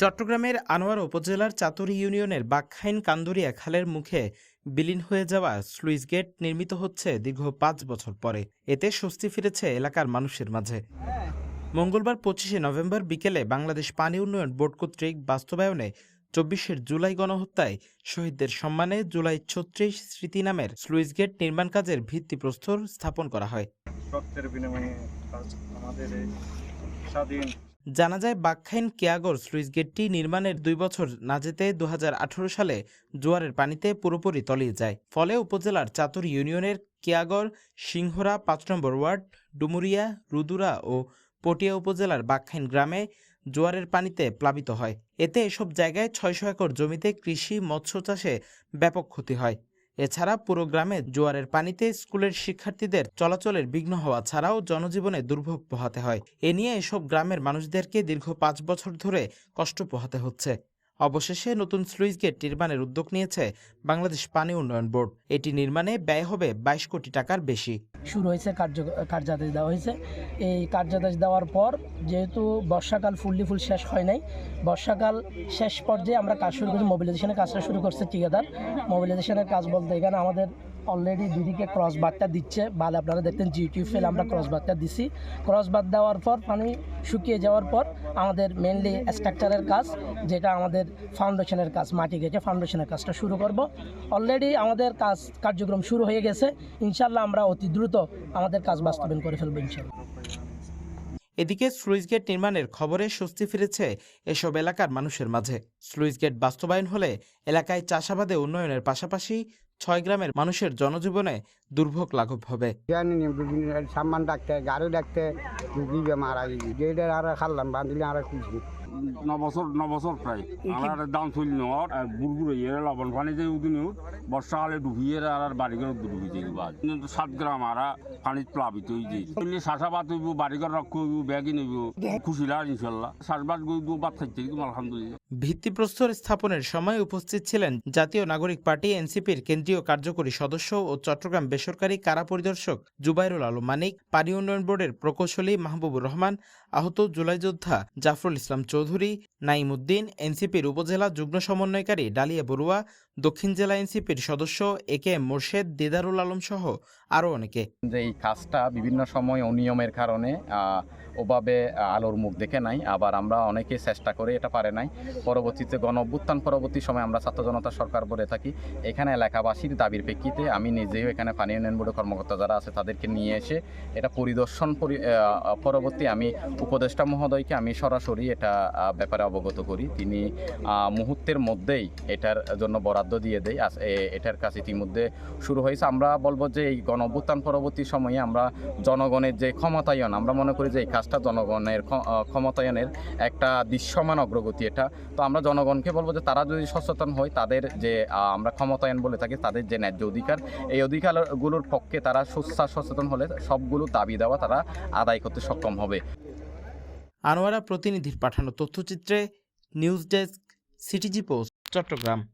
চট্টগ্রামের আনোয়ার উপজেলার চাতুরি ইউনিয়নের বাকখাইন কান্দুরিয়া খালের মুখে বিলীন হয়ে যাওয়া স্লুইস গেট নির্মিত হচ্ছে দীর্ঘ পাঁচ বছর পরে। এতে স্বস্তি ফিরেছে এলাকার মানুষের মাঝে। মঙ্গলবার পঁচিশে নভেম্বর বিকেলে বাংলাদেশ পানি উন্নয়ন বোর্ড কর্তৃক বাস্তবায়নে চব্বিশের জুলাই গণহত্যায় শহীদদের সম্মানে জুলাই ছত্রিশ স্মৃতি নামের স্লুইস গেট নির্মাণ কাজের ভিত্তিপ্রস্তর স্থাপন করা হয়। রক্তের বিনিময়ে আমাদের স্বাধীন জানা যায় বাকখাইন কেয়াগর স্লুইস গেটটি নির্মাণের দুই বছর না যেতে দু হাজার আঠেরো সালে জোয়ারের পানিতে পুরোপুরি তলিয়ে যায়। ফলে উপজেলার চাতুর ইউনিয়নের কেয়াগর, সিংহরা, পাঁচ নম্বর ওয়ার্ড, ডুমুরিয়া, রুদুরা ও পটিয়া উপজেলার বাকখাইন গ্রামে জোয়ারের পানিতে প্লাবিত হয়। এতে এসব জায়গায় ছয়শো একর জমিতে কৃষি, মৎস্য চাষে ব্যাপক ক্ষতি হয়। এছাড়া পুরো গ্রামে জোয়ারের পানিতে স্কুলের শিক্ষার্থীদের চলাচলের বিঘ্ন হওয়া ছাড়াও জনজীবনে দুর্ভোগ পোহাতে হয়। এ নিয়ে এসব গ্রামের মানুষদেরকে দীর্ঘ পাঁচ বছর ধরে কষ্ট পোহাতে হচ্ছে। অবশেষে নতুন স্লুইস গেট নির্মাণের উদ্যোগ নিয়েছে বাংলাদেশ পানি উন্নয়ন বোর্ড। এটি নির্মাণে ব্যয় হবে বাইশ কোটি টাকার বেশি। শুরু হয়েছে কার্য, কার্যাদেশ দেওয়া হয়েছে। এই কার্যাদেশ দেওয়ার পর যেহেতু বর্ষাকাল ফুললি ফুল শেষ হয় নাই, বর্ষাকাল শেষ পর্যায়ে আমরা কাজ শুরু করছি মোবিলাইজেশনের কাজটা শুরু করছে ঠিকাদার। মোবিলাইজেশনের কাজ বলতে এখানে আমাদের অলরেডি দুদিকে ক্রস বারটা দিচ্ছে বালে আপনারা দেখতেন জিটিউ ফেল আমরা ক্রস বারটা দিছি। ক্রস বার দেওয়ার পর, পানি শুকিয়ে যাওয়ার পর আমাদের মেনলি স্ট্রাকচারের কাজ, যেটা আমাদের ফাউন্ডেশনের কাজ, মাটি গেছে ফাউন্ডেশনের কাজটা শুরু করব। অলরেডি আমাদের কাজ কার্যক্রম শুরু হয়ে গেছে। ইনশাল্লাহ আমরা অতি দ্রুত আমাদের কাজ বাস্তবায়ন করে ফেলব এদিকে স্লুইস গেট নির্মাণের খবরে স্বস্তি ফিরেছে এসব এলাকার মানুষের মাঝে। স্লুইস গেট বাস্তবায়ন হলে এলাকায় চাষাবাদে উন্নয়নের পাশাপাশি ছয় গ্রামের মানুষের জনজীবনে দুর্ভোগ লাঘব হবে। জানি সামান ডাকতে গাড়ি ডাকতে দিবে মারা গেছি। যেটা আর খাল্লাম বান্ধিলে আর খুশি ন বছর ন বছর প্রায়। আমার দাম চলি নর বুড়বুড় ইয়ে লবণ পানি যে উদিন বর্ষাকালে ডুবিয়ে আর বাড়িঘর ডুবি সাত গ্রাম আর পানিত প্লাবিত হয়ে যাই চললে চাষাবাদ হইব বাড়িঘর রক্ষ হইব ব্যাগি নিব খুশি লাগ ইনশাল্লাহ। গই দু বাদ থাকছে কিন্তু আলহামদুলিল্লাহ। ভিত্তিপ্রস্তর স্থাপনের সময় উপস্থিত ছিলেন জাতীয় নাগরিক পার্টি এনসিপির কেন্দ্রীয় কার্যকরী সদস্য ও চট্টগ্রাম বেসরকারি কারা পরিদর্শক? জুবাইরুল আলম মানিক, পানি উন্নয়ন বোর্ডের প্রকৌশলী মাহবুবুর রহমান, আহত জুলাই যোদ্ধা জাফরুল ইসলাম চৌধুরী নাইম উদ্দিন, এনসিপির উপজেলা যুগ্ম সমন্বয়কারী ডালিয়া বড়ুয়া, দক্ষিণ জেলা এনসিপির সদস্য A K M Morshed, Didarul Alam সহ আরও অনেকে। যে এই কাজটা বিভিন্ন সময় অনিয়মের কারণে ওভাবে আলোর মুখ দেখে নাই। আবার আমরা অনেকে চেষ্টা করে, এটা পারে নাই। পরবর্তীতে গণ অভ্যুত্থান, পরবর্তী সময় আমরা ছাত্র জনতা সরকার বলে থাকি। এখানে এলাকাবাসীর দাবির প্রেক্ষিতে আমি নিজেও এখানে পানি উন্নয়ন বোর্ডের কর্মকর্তা যারা আছে, তাদেরকে নিয়ে এসে এটা পরিদর্শন পরি- পরবর্তী আমি উপদেষ্টা মহোদয়কে আমি সরাসরি এটা ব্যাপারে অবগত করি। তিনি মুহূর্তের মধ্যেই এটার জন্য বরাদ্দ দিয়ে দেয়। এটার কাজ ইতিমধ্যে শুরু হয়েছে। আমরা বলব যে এই গণ অভ্যুত্থান পরবর্তী সময়ে আমরা জনগণের যে ক্ষমতায়ন, আমরা মনে করি যে এই কাজটা জনগণের ক্ষ- ক্ষমতায়নের একটা দৃশ্যমান অগ্রগতি এটা। তো আমরা জনগণকে বলব যে তারা যদি সচেতন হয়, তাদের যে আমরা ক্ষমতায়ন বলে থাকি, তাদের যে ন্যায্য অধিকার, এই অধিকারগুলোর পক্ষে তারা সুস্থা, সচেতন হলে সবগুলো দাবি দেওয়া তারা আদায় করতে সক্ষম হবে। আনোয়ারা প্রতিনিধির পাঠানো তথ্যচিত্রে news desk, CTG post, Chattogram.